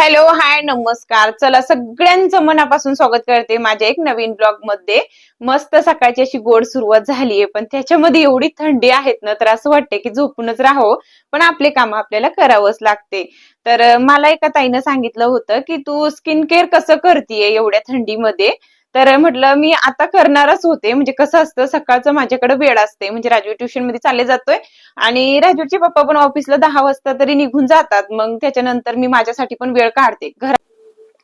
Hello hi नमस्कार. चला सगळ्यांचं मनापासून स्वागत करते माझ्या एक नवीन ब्लॉगमध्ये मस्त सकाळची अशी गोड सुरुवात झालीये पण त्याच्यामध्ये एवढी थंडी आहेत ना तर असं वाटते की झोपूनच राहावं पण आपले काम आपल्याला करावंच लागते. तर मला एका ताईनं सांगितलं होतं की तू स्किन केअर कसं करतीये एवढ्या थंडीमध्ये? तर म्हटलं मी आता करणारच होते. म्हणजे कसं असतं सकाळचं माझ्याकडे वेळ असते. म्हणजे राजू ट्युशनमध्ये चालले जातोय. आणि राजूचे पप्पा पण ऑफिसला दहा वाजता तरी निघून जातात. मग त्याच्यानंतर मी माझ्यासाठी पण वेळ काढते. घर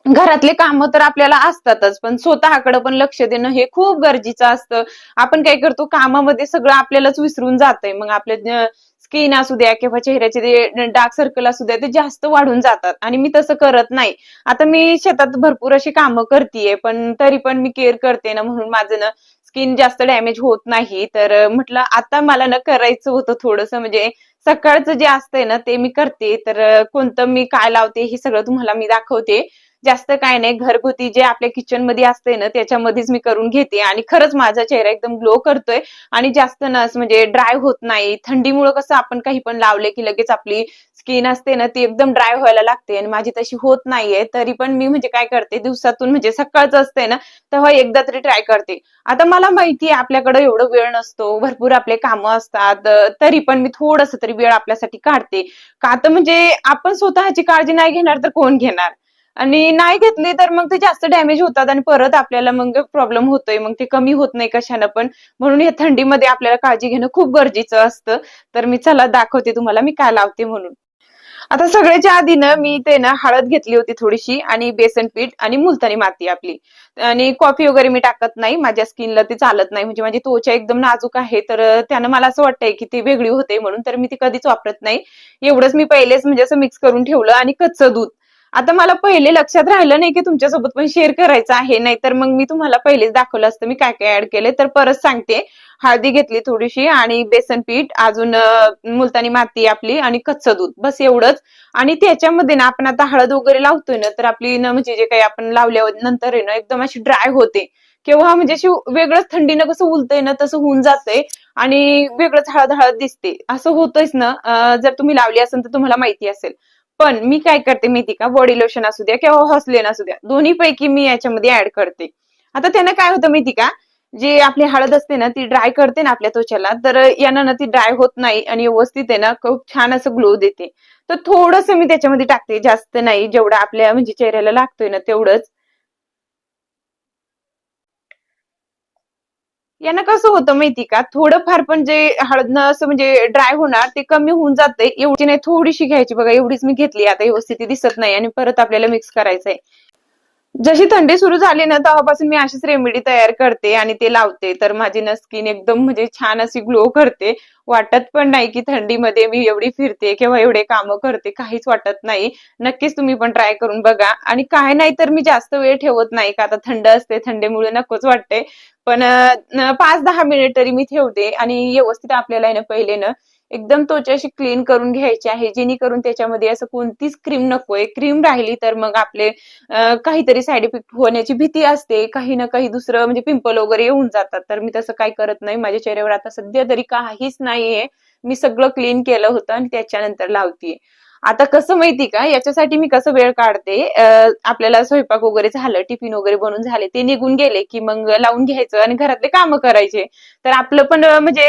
घरातले कामं तर आपल्याला असतातच. पण स्वतःकडे पण लक्ष देणं हे खूप गरजेचं असतं. आपण काय करतो कामामध्ये सगळं आपल्यालाच विसरून जातंय. मग आपल्या स्किन असू द्या किंवा चेहऱ्याचे जे डार्क सर्कल असू द्या ते जास्त वाढून जातात. आणि मी तसं करत नाही. आता मी शेतात भरपूर अशी कामं करतेय पण तरी पण मी केअर करते ना म्हणून माझं ना स्किन जास्त डॅमेज होत नाही. तर म्हटलं आता मला ना करायचं होतं थोडस म्हणजे सकाळचं जे असतंय ना ते मी करते. तर कोणतं मी काय लावते हे सगळं तुम्हाला मी दाखवते. जास्त काय नाही घरगुती जे आपल्या किचनमध्ये असते ना त्याच्यामध्येच मी करून घेते. आणि खरंच माझा चेहरा एकदम ग्लो करतोय. आणि जास्त ना म्हणजे ड्राय होत नाही. थंडीमुळे कसं आपण काही पण लावले की लगेच आपली स्किन असते ना ती एकदम ड्राय व्हायला लागते. आणि माझी तशी होत नाहीये. तरी पण मी म्हणजे काय करते दिवसातून म्हणजे सकाळचं असते ना तेव्हा एकदा तरी ट्राय करते. आता मला माहिती आहे आपल्याकडे एवढं वेळ नसतो. भरपूर आपले कामं असतात. तरी पण मी थोडस तरी वेळ आपल्यासाठी काढते. का तर म्हणजे आपण स्वतःची काळजी नाही घेणार तर कोण घेणार? आणि नाही घेतली तर मग ते जास्त डॅमेज होतात आणि परत आपल्याला मग प्रॉब्लेम होतोय. मग ते कमी होत नाही कशानं पण. म्हणून या थंडीमध्ये आपल्याला काळजी घेणं खूप गरजेचं असतं. तर मी चला दाखवते तुम्हाला मी काय लावते म्हणून. आता सगळ्याच्या आधी ना मी ते ना हळद घेतली होती थोडीशी आणि बेसन पीठ आणि मुलतानी माती आपली. आणि कॉफी वगैरे मी टाकत नाही. माझ्या स्किनला ते चालत नाही. म्हणजे माझी त्वचा एकदम नाजूक आहे. तर त्यानं मला असं वाटतंय की ती वेगळी होते म्हणून तर मी ती कधीच वापरत नाही. एवढंच मी पहिलेच म्हणजे असं मिक्स करून ठेवलं आणि कच्चं दूध. आता मला पहिले लक्षात राहिलं नाही की तुमच्यासोबत पण शेअर करायचं आहे. नाहीतर मग मी तुम्हाला पहिलेच दाखवलं असतं मी काय काय ऍड केले तर परत सांगते. हळदी घेतली थोडीशी आणि बेसन पीठ अजून मुलतानी माती आपली आणि कच्चं दूध. बस एवढंच. आणि त्याच्यामध्ये ना आपण आता हळद वगैरे लावतोय ना तर आपली ना म्हणजे जे काही आपण लावल्यावर नंतर आहे ना एकदम अशी ड्राय होते. किंवा म्हणजे अशी वेगळंच थंडीनं कसं उलतंय ना तसं होऊन जातंय. आणि वेगळंच हळद हळद दिसते. असं होतंयच ना. जर तुम्ही लावली असेल तर तुम्हाला माहिती असेल. पण मी काय करते माहिती का? बॉडी लोशन असू द्या किंवा हॉसलेन असू द्या दोन्ही पैकी मी याच्यामध्ये ऍड करते. आता त्यानं काय होतं माहिती का? जे आपली हळद असते ना ती ड्राय करते ना आपल्या त्वचेला तर यानं ना ती ड्राय होत नाही आणि व्यवस्थित आहे ना खूप छान असं ग्लो देते. तर थोडस मी त्याच्यामध्ये टाकते जास्त नाही जेवढं आपल्या म्हणजे चेहऱ्याला लागतोय ना तेवढंच. यानं कसं होतं माहिती का? थोडंफार पण जे हळद असं म्हणजे ड्राय होणार ते कमी होऊन जाते एवढी नाही थोडीशी घ्यायची बघा. एवढीच मी घेतली. आता व्यवस्थित दिसत नाही आणि परत आपल्याला मिक्स करायचंय. जशी थंडी सुरू झाली ना तेव्हापासून मी अशीच रेमेडी तयार करते आणि ते लावते. तर माझी ना स्किन एकदम म्हणजे छान अशी ग्लो करते. वाटत पण नाही की थंडीमध्ये मी एवढी फिरते किंवा एवढे कामं करते. काहीच वाटत नाही. नक्कीच तुम्ही पण ट्राय करून बघा. आणि काय नाही तर मी जास्त वेळ ठेवत नाही का? आता थंड असते थंडीमुळे नकोच वाटते. पण पाच दहा मिनिट तरी मी ठेवते. आणि व्यवस्थित आपल्याला आहे ना पहिले ना एकदम त्वचाशी क्लीन करून घ्यायची आहे जेणेकरून त्याच्यामध्ये असं कोणतीच क्रीम नकोय. क्रीम राहिली तर मग आपले काहीतरी साईड इफेक्ट होण्याची भीती असते. काही ना काही दुसरं म्हणजे पिंपल वगैरे येऊन जातात. तर मी तसं काही करत नाही. माझ्या चेहऱ्यावर आता सध्या तरी काहीच नाहीये. मी सगळं क्लीन केलं होतं आणि त्याच्यानंतर लावतीये. आता कसं माहिती का? याच्यासाठी मी कसं वेळ काढते? आपल्याला स्वयंपाक वगैरे झालं टिफिन वगैरे बनवून झाले ते निघून गेले की मग लावून घ्यायचं आणि घरातले काम करायचे. तर आपलं पण म्हणजे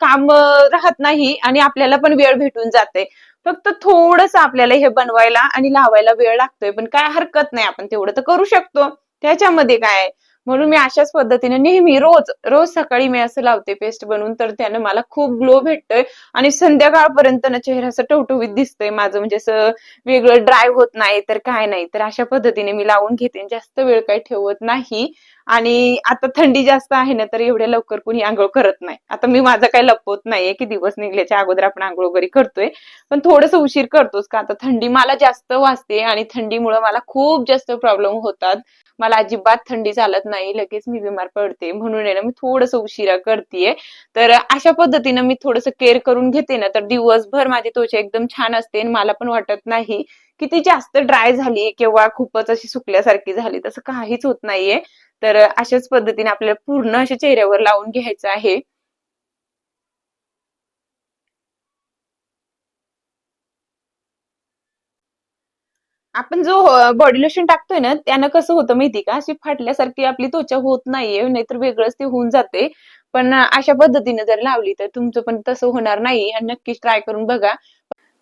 काम राहत नाही आणि आपल्याला पण वेळ भेटून जाते. फक्त थोडस आपल्याला हे बनवायला आणि लावायला वेळ लागतोय. पण काय हरकत नाही आपण तेवढं तर करू शकतो. त्याच्यामध्ये काय आहे? म्हणून मी अशाच पद्धतीने नेहमी रोज रोज सकाळी मी असं लावते पेस्ट बनवून तर त्यानं मला खूप ग्लो भेटतोय. आणि संध्याकाळपर्यंत ना चेहरा असं टवटवीत दिसतोय माझं म्हणजे असं वेगळं ड्राय होत नाही तर काय नाही. तर अशा पद्धतीने मी लावून घेते. जास्त वेळ काही ठेवत नाही. आणि आता थंडी जास्त आहे ना तर एवढ्या लवकर कुणी आंघोळ करत नाही. आता मी माझं काही लपवत नाहीये की दिवस निघल्याच्या अगोदर आपण आंघोळ वगैरे करतोय. पण थोडस उशीर करतोच का आता थंडी मला जास्त वाजते आणि थंडीमुळे मला खूप जास्त प्रॉब्लेम होतात. मला अजिबात थंडी चालत नाही लगेच मी बिमार पडते. म्हणून आहे ना मी थोडस उशिरा करतेय. तर अशा पद्धतीनं मी थोडस केअर करून घेते ना तर दिवसभर माझी त्वचा एकदम छान असते आणि मला पण वाटत नाही की ती जास्त ड्राय झाली किंवा खूपच अशी सुकल्यासारखी झाली तसं काहीच होत नाहीये. तर अशाच पद्धतीने आपल्याला पूर्ण अशा चेहऱ्यावर लावून घ्यायचं आहे. आपण जो बॉडी लोशन टाकतोय ना त्यानं कसं होतं माहिती का? अशी फाटल्यासारखी आपली त्वचा होत नाहीये नाहीतर वेगळंच ते होऊन जाते. पण अशा पद्धतीने जर लावली तर तुमचं पण तसं होणार नाही. आणि नक्कीच ट्राय करून बघा.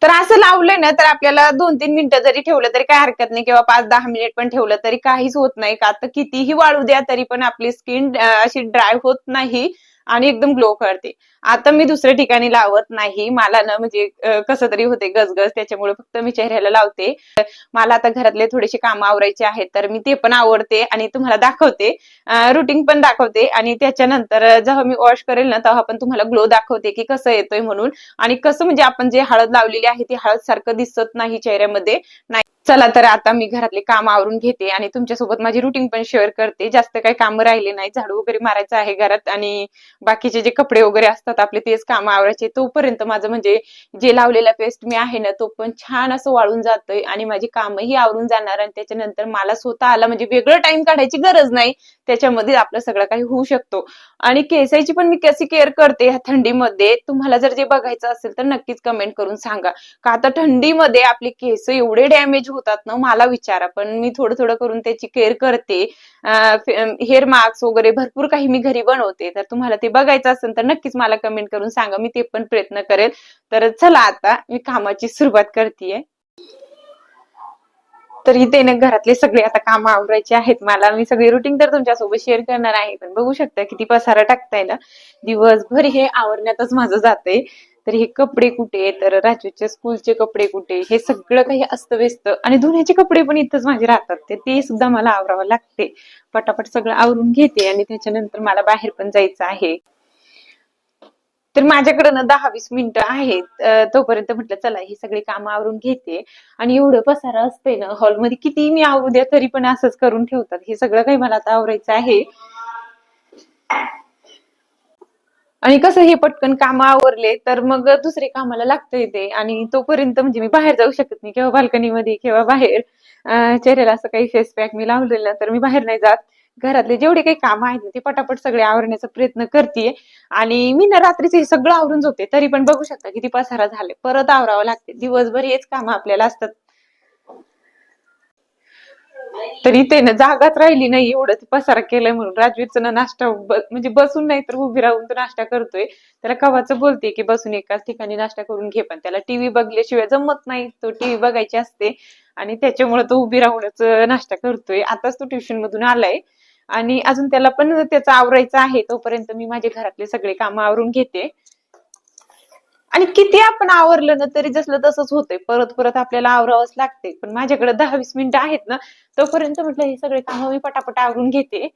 तर असं लावलंय ना तर आपल्याला दोन तीन मिनिटं जरी ठेवलं तरी काही हरकत नाही किंवा पाच दहा मिनिट पण ठेवलं तरी काहीच होत नाही का? तर कितीही वाळू द्या तरी पण आपली स्किन अशी ड्राय होत नाही. आणि एकदम ग्लो करते. आता मी दुसऱ्या ठिकाणी लावत नाही. मला ना म्हणजे कसं तरी होते गजगज त्याच्यामुळे फक्त मी चेहऱ्याला लावते. मला आता घरातले थोडेसे काम आवरायचे आहेत तर मी ते पण आवडते आणि तुम्हाला दाखवते. रुटीन पण दाखवते आणि त्याच्यानंतर जेव्हा मी वॉश करेल ना तेव्हा पण तुम्हाला ग्लो दाखवते की कसं येतोय म्हणून. आणि कसं म्हणजे आपण जे हळद लावलेली आहे ती हळद सारखं दिसत नाही चेहऱ्यामध्ये. नाही चला तर आता मी घरातले काम आवरून घेते आणि तुमच्यासोबत माझी रुटीन पण शेअर करते. जास्त काही काम राहिले नाही. झाडू वगैरे मारायचं आहे घरात आणि बाकीचे जे कपडे वगैरे असतात आपले तेच काम आवरायचे. तोपर्यंत माझं म्हणजे जे लावलेला पेस्ट मी आहे ना तो पण छान असं वाळून जातोय आणि माझी कामही आवरून जाणार आणि त्याच्यानंतर मला स्वतः आला म्हणजे वेगळं टाइम काढायची गरज नाही. त्याच्यामध्ये आपलं सगळं काही होऊ शकतो. आणि केसाची पण मी कशी केअर करते ह्या थंडीमध्ये? तुम्हाला जर जे बघायचं असेल तर नक्कीच कमेंट करून सांगा. का आता थंडीमध्ये आपले केस एवढे डॅमेज होतात ना मला विचारा. पण मी थोडं थोडं करून त्याची केअर करते. हेअर मास्क वगैरे भरपूर काही मी घरी बनवते. तर तुम्हाला ते बघायचं असेल तर नक्कीच मला कमेंट करून सांगा. मी ते पण प्रयत्न करेल. तर चला आता मी कामाची सुरुवात करतेय. तर इथे ना घरातले सगळे आता काम आवरायचे आहेत मला. मी सगळी रुटीन तर तुमच्यासोबत शेअर करणार आहे. पण बघू शकता किती पसारा टाकताय ना. दिवसभर हे आवरण्यातच माझं जाते तर हे कपडे कुठे तर राजूच्या स्कूलचे कपडे कुठे हे सगळं काही अस्तव्यस्त. आणि धुण्याचे कपडे पण इथंच माझे राहतात. ते ते सुद्धा मला आवरावं लागते. पटापट सगळं आवरून घेते आणि त्याच्यानंतर मला बाहेर पण जायचं आहे. तर माझ्याकडे ना दहा वीस मिनिटं आहेत. तोपर्यंत म्हटलं चला ही सगळी कामं आवरून घेते. आणि एवढं पसारा असते ना हॉलमध्ये किती मी आवरू द्या तरी पण असंच करून ठेवतात. हे सगळं काही मला आता आवरायचं आहे. आणि कसं हे पटकन काम आवरले तर मग दुसरे कामाला लागतं येते आणि तोपर्यंत म्हणजे मी बाहेर जाऊ शकत नाही किंवा बाल्कनीमध्ये किंवा बाहेर. चेहऱ्याला असं काही फेस पॅक मी लावलेलं ना तर मी बाहेर नाही जात. घरातले जेवढे काही काम आहेत ना, ते पटापट सगळे आवरण्याचा प्रयत्न करते आणि मी ना रात्रीच हे सगळं आवरून झोपते तरी पण बघू शकता किती पसारा झाले परत आवरावं लागते. दिवसभर हेच काम आपल्याला असतात. तरी ते ना जागाच राहिली नाही एवढं. ते पसारा केलंय म्हणून. राजवीरचं नाश्ता म्हणजे बसून नाही तर उभी राहून तो नाश्ता करतोय. त्याला कवाच बोलते की बसून एकाच ठिकाणी नाश्ता करून घे. पण त्याला टीव्ही बघल्याशिवाय जमत नाही. तो टीव्ही बघायची असते. आणि त्याच्यामुळे तो उभी राहूनच नाश्ता करतोय. आताच तो ट्युशन मधून आलाय. आणि अजून त्याला पण त्याचा आवरायचं आहे. तोपर्यंत मी माझे घरातले सगळे काम आवरून घेते. आणि किती आपण आवरलं ना तरी जसलं तसंच होतंय. परत परत आपल्याला आवरावंच लागते पण माझ्याकडे दहा वीस मिनिटं आहेत ना तोपर्यंत म्हटलं हे सगळे काम मी पटापट आवरून घेते.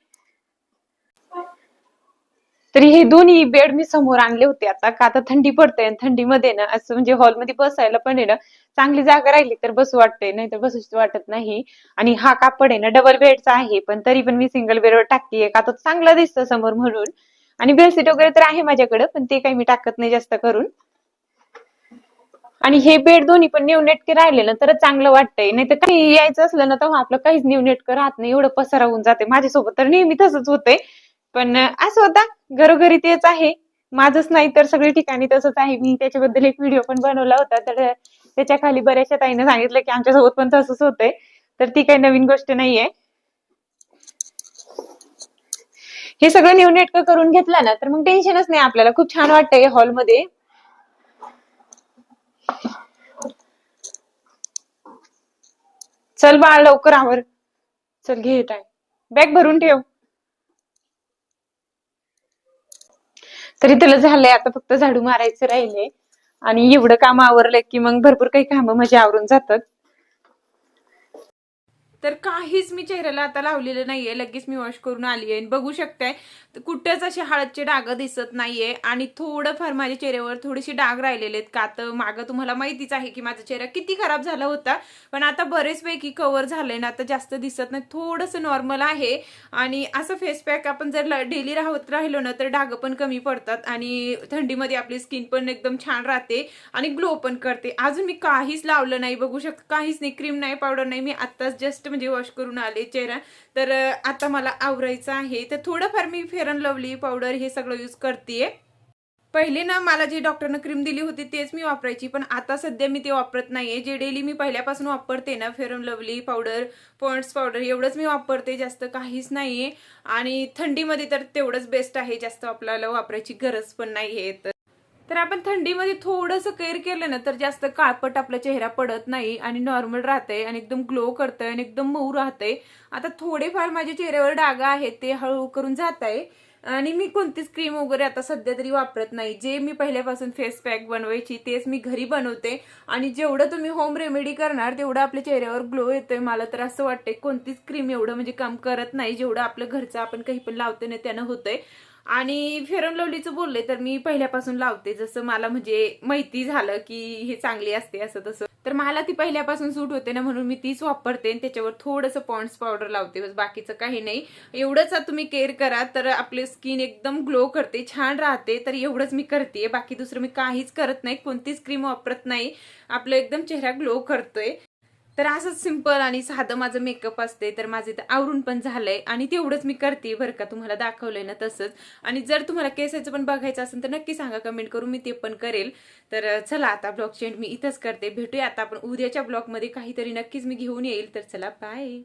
तरी हे दोन्ही बेड मी समोर आणले होते आता का आता थंडी पडते आणि थंडीमध्ये ना असं म्हणजे हॉलमध्ये बसायला पण आहे ना चांगली जागा राहिली तर बसू वाटते नाही तर बसूच वाटत नाही. आणि हा कापड आहे ना डबल बेडचा आहे पण तरी पण मी सिंगल बेडवर टाकते का तो चांगला दिसतं समोर म्हणून. आणि बेडशीट वगैरे तर आहे माझ्याकडे पण ते काही मी टाकत नाही जास्त करून. आणि हे बेड दोन्ही पण नीवनेटके राहिले ना तर चांगलं वाटतंय. नाही तर काही यायचं असलं ना तेव्हा आपलं काहीच नीवनेटकं राहत नाही. एवढं पसारा होऊन जाते. माझ्यासोबत तर नेहमी तसंच होतंय. पण असं होता. घरोघरी तेच आहे. माझंच नाही तर सगळ्या ठिकाणी तसंच आहे. मी त्याच्याबद्दल एक व्हिडिओ पण बनवला होता. तर त्याच्याखाली बऱ्याचशा ताईने सांगितलं की आमच्यासोबत पण तसंच होतंय. तर ती काही नवीन गोष्ट नाहीये. हे सगळं नीवनेटकं करून घेतलं ना तर मग टेन्शनच नाही आपल्याला. खूप छान वाटतंय हॉलमध्ये चल बाळ लवकर आवर. चल घे टाइम बॅग भरून ठेव. तरी त्याला झालंय आता फक्त झाडू मारायचं राहिले आणि एवढं काम आवरलंय की मग भरपूर काही कामं माझी आवरून जातात. तर काहीच मी चेहऱ्याला आता लावलेलं नाहीये. लगेच मी वॉश करून आली आहे बघू शकताय तर कुठेच असे हळदचे डाग दिसत नाहीये आणि थोडंफार माझ्या चेहऱ्यावर थोडेसे डाग राहिलेले आहेत. का तर मागं तुम्हाला माहितीच आहे की माझा चेहरा किती खराब झाला होता पण आता बरेचपैकी कव्हर झालंय ना आता जास्त दिसत नाही. थोडंसं नॉर्मल आहे आणि असं फेस पॅक आपण जर डेली राहत राहिलो ना तर डाग पण कमी पडतात आणि थंडीमध्ये आपली स्किन पण एकदम छान राहते आणि ग्लो पण करते. अजून मी काहीच लावलं नाही बघू शक काहीच नाही. क्रीम नाही पावडर नाही. मी आत्ताच जस्ट म्हणजे वॉश करून आले चेहरा. तर आता मला आवरायचं आहे. तर थोडंफार मी फेरन लवली पावडर हे सगळं यूज करते पहिले ना मला जी डॉक्टरनं क्रीम दिली होती तेच मी वापरायची पण आता सध्या मी ते वापरत नाहीये. जे डेली मी पहिल्यापासून वापरते ना fair and lovely powder Pond's powder एवढंच मी वापरते जास्त काहीच नाहीये. आणि थंडीमध्ये तर तेवढंच बेस्ट आहे जास्त आपल्याला वापरायची गरज पण नाहीये. तर तर आपण थंडीमध्ये थोडंसं केअर केलं ना तर जास्त काळपट आपला चेहरा पडत नाही आणि नॉर्मल राहतंय आणि एकदम ग्लो करतंय आणि एकदम मऊ राहतंय. आता थोडेफार माझ्या चेहऱ्यावर डाग आहेत ते हळू करून जात आहे आणि मी कोणतीच क्रीम वगैरे आता सध्या तरी वापरत नाही. जे मी पहिल्यापासून फेस पॅक बनवायची तेच मी घरी बनवते. आणि जेवढं तुम्ही होम रेमेडी करणार तेवढं आपल्या चेहऱ्यावर ग्लो येतोय. मला तर असं वाटतंय कोणतीच क्रीम एवढं म्हणजे काम करत नाही जेवढं आपलं घरचं आपण काही पण लावते ना त्यानं होतंय. आणि फेरम लवलीचं बोलले तर मी पहिल्यापासून लावते. जसं मला म्हणजे माहिती झालं की हे चांगली असते असं तसं. तर मला ती पहिल्यापासून सूट होते ना म्हणून मी तीच वापरते आणि त्याच्यावर थोडंसं पॉन्ड्स पावडर लावते बस बाकीचं काही नाही. एवढंच तुम्ही केअर करा तर आपली स्किन एकदम ग्लो करते छान राहते तर एवढंच मी करते बाकी दुसरं मी काहीच करत नाही कोणतीच क्रीम वापरत नाही. आपलं एकदम चेहरा ग्लो करतोय. तर असंच सिंपल आणि साधं माझं मेकअप असते तर माझं इथं आवरून पण झालंय आणि तेवढंच मी करते बरं का तुम्हाला दाखवलंय ना तसंच. आणि जर तुम्हाला केसाचं पण बघायचं असेल तर नक्की सांगा कमेंट करून मी ते पण करेल. तर चला आता ब्लॉग चेंड मी इथंच करते. भेटूया आता आपण उद्याच्या ब्लॉगमध्ये काहीतरी नक्कीच मी घेऊन येईल. तर चला बाय